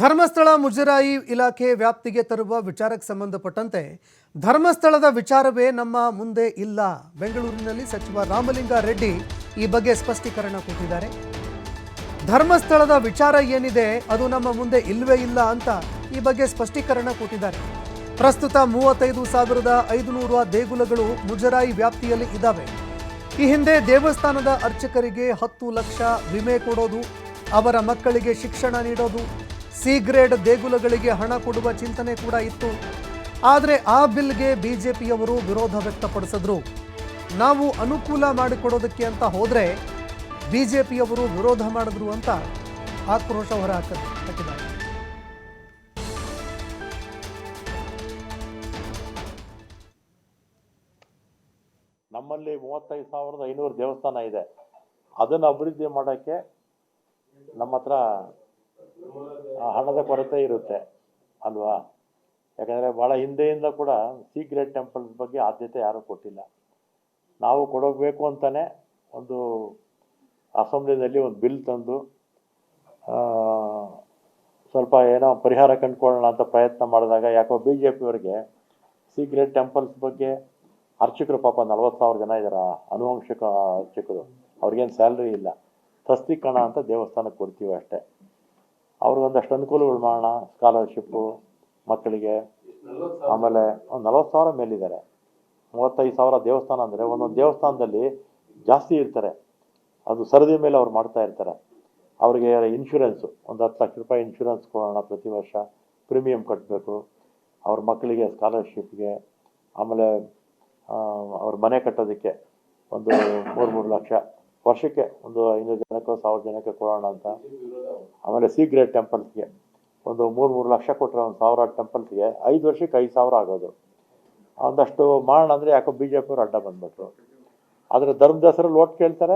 ಧರ್ಮಸ್ಥಳ ಮುಜರಾಯಿ ಇಲಾಖೆ ವ್ಯಾಪ್ತಿಗೆ ತರುವ ವಿಚಾರಕ್ಕೆ ಸಂಬಂಧಪಟ್ಟಂತೆ ಧರ್ಮಸ್ಥಳದ ವಿಚಾರವೇ ನಮ್ಮ ಮುಂದೆ ಇಲ್ಲ. ಬೆಂಗಳೂರಿನಲ್ಲಿ ಸಚಿವ ರಾಮಲಿಂಗ ರೆಡ್ಡಿ ಈ ಬಗ್ಗೆ ಸ್ಪಷ್ಟೀಕರಣ ಕೊಟ್ಟಿದ್ದಾರೆ. ಧರ್ಮಸ್ಥಳದ ವಿಚಾರ ಏನಿದೆ, ಅದು ನಮ್ಮ ಮುಂದೆ ಇಲ್ಲವೇ ಇಲ್ಲ ಅಂತ ಈ ಬಗ್ಗೆ ಸ್ಪಷ್ಟೀಕರಣ ಕೊಟ್ಟಿದ್ದಾರೆ. ಪ್ರಸ್ತುತ ಮೂವತ್ತೈದು ಸಾವಿರದ ಐದುನೂರು ದೇಗುಲಗಳು ಮುಜರಾಯಿ ವ್ಯಾಪ್ತಿಯಲ್ಲಿ ಇದ್ದಾವೆ. ಈ ಹಿಂದೆ ದೇವಸ್ಥಾನದ ಅರ್ಚಕರಿಗೆ ಹತ್ತು ಲಕ್ಷ ವಿಮೆ ಕೊಡೋದು, ಅವರ ಮಕ್ಕಳಿಗೆ ಶಿಕ್ಷಣ ನೀಡೋದು ಸಿ ಗ್ರೇಡ್ ದೇಗುಲಗಳಿಗೆ ಹಣ ಕೊಡುವ ಚಿಂತನೆ ಕೂಡ ಇತ್ತು. ಆದರೆ ಆ ಬಿಲ್ಗೆ ಬಿಜೆಪಿಯವರು ವಿರೋಧ ವ್ಯಕ್ತಪಡಿಸಿದ್ರು. ನಾವು ಅನುಕೂಲ ಮಾಡಿಕೊಡೋದಕ್ಕೆ ಅಂತ ಹೋದರೆ ಬಿಜೆಪಿಯವರು ವಿರೋಧ ಮಾಡಿದ್ರು ಅಂತ ಆಕ್ರೋಶ ಹೊರಹಾಕ ಹಾಕಿದ್ದಾರೆ ನಮ್ಮಲ್ಲಿ ಮೂವತ್ತೈದು ಸಾವಿರದ ಐನೂರು ದೇವಸ್ಥಾನ ಇದೆ. ಅದನ್ನು ಅಭಿವೃದ್ಧಿ ಮಾಡೋಕ್ಕೆ ನಮ್ಮ ಹತ್ರ ಹಣದ ಕೊರತೆ ಇರುತ್ತೆ, ಅಲ್ವಾ? ಯಾಕಂದರೆ ಭಾಳ ಹಿಂದೆಯಿಂದ ಕೂಡ ಸೀಕ್ರೆಟ್ ಟೆಂಪಲ್ಸ್ ಬಗ್ಗೆ ಆದ್ಯತೆ ಯಾರೂ ಕೊಟ್ಟಿಲ್ಲ. ನಾವು ಕೊಡೋಗಬೇಕು ಅಂತಲೇ ಒಂದು ಅಸೆಂಬ್ಲಿನಲ್ಲಿ ಒಂದು ಬಿಲ್ ತಂದು ಸ್ವಲ್ಪ ಏನೋ ಪರಿಹಾರ ಕಂಡುಕೊಳ್ಳೋಣ ಅಂತ ಪ್ರಯತ್ನ ಮಾಡಿದಾಗ ಯಾಕೋ ಬಿ ಜೆ ಪಿಯವರಿಗೆ ಸಿ ಟೆಂಪಲ್ಸ್ ಬಗ್ಗೆ ಅರ್ಚಕರು ಪಾಪ ನಲ್ವತ್ತು ಸಾವಿರ ಜನ ಇದ್ದಾರೆ ಅನುವಂಶಿಕ ಅರ್ಚಕರು, ಅವ್ರಿಗೇನು ಸ್ಯಾಲ್ರಿ ಇಲ್ಲ. ತಸ್ತಿಕಣ ಅಂತ ದೇವಸ್ಥಾನಕ್ಕೆ ಕೊಡ್ತೀವಿ ಅಷ್ಟೇ. ಅವ್ರಿಗೊಂದಷ್ಟು ಅನುಕೂಲಗಳು ಮಾಡೋಣ ಸ್ಕಾಲರ್ಶಿಪ್ಪು ಮಕ್ಕಳಿಗೆ. ಆಮೇಲೆ ಒಂದು ನಲ್ವತ್ತು ಸಾವಿರ ಮೇಲಿದ್ದಾರೆ. ಮೂವತ್ತೈದು ಸಾವಿರ ದೇವಸ್ಥಾನ ಅಂದರೆ ಒಂದೊಂದು ದೇವಸ್ಥಾನದಲ್ಲಿ ಜಾಸ್ತಿ ಇರ್ತಾರೆ. ಅದು ಸರದಿ ಮೇಲೆ ಅವ್ರು ಮಾಡ್ತಾ ಇರ್ತಾರೆ. ಅವರಿಗೆ ಇನ್ಶೂರೆನ್ಸು ಒಂದು ಹತ್ತು ಲಕ್ಷ ರೂಪಾಯಿ ಇನ್ಶೂರೆನ್ಸ್ ಕೊಡೋಣ ಪ್ರತಿ ವರ್ಷ ಪ್ರೀಮಿಯಂ ಕಟ್ಟಬೇಕು ಅವ್ರ ಮಕ್ಕಳಿಗೆ ಸ್ಕಾಲರ್ಶಿಪ್ಗೆ ಆಮೇಲೆ ಅವ್ರ ಮನೆ ಕಟ್ಟೋದಕ್ಕೆ ಒಂದು ಮೂರು ಮೂರು ಲಕ್ಷ. ವರ್ಷಕ್ಕೆ ಒಂದು ಐನೂರು ಜನಕ್ಕೋ, ಸಾವಿರ ಜನಕ್ಕೆ ಕೊಡೋಣ ಅಂತ. ಆಮೇಲೆ ಸಿ ಗ್ರೇಡ್ ಟೆಂಪಲ್ಸ್ಗೆ ಒಂದು ಮೂರು ಮೂರು ಲಕ್ಷ ಕೊಟ್ಟರೆ ಒಂದು ಸಾವಿರ ಟೆಂಪಲ್ಸ್ಗೆ ಐದು ವರ್ಷಕ್ಕೆ ಐದು ಸಾವಿರ ಆಗೋದು. ಒಂದಷ್ಟು ಮಾಡೋಣ ಅಂದರೆ ಯಾಕೋ ಬಿ ಜೆ ಪಿಯವ್ರು ಅಡ್ಡ ಬಂದ್ಬಿಟ್ರು. ಆದರೆ ಧರ್ಮದಾಸರಲ್ಲಿ ಓಟ್ ಕೇಳ್ತಾರೆ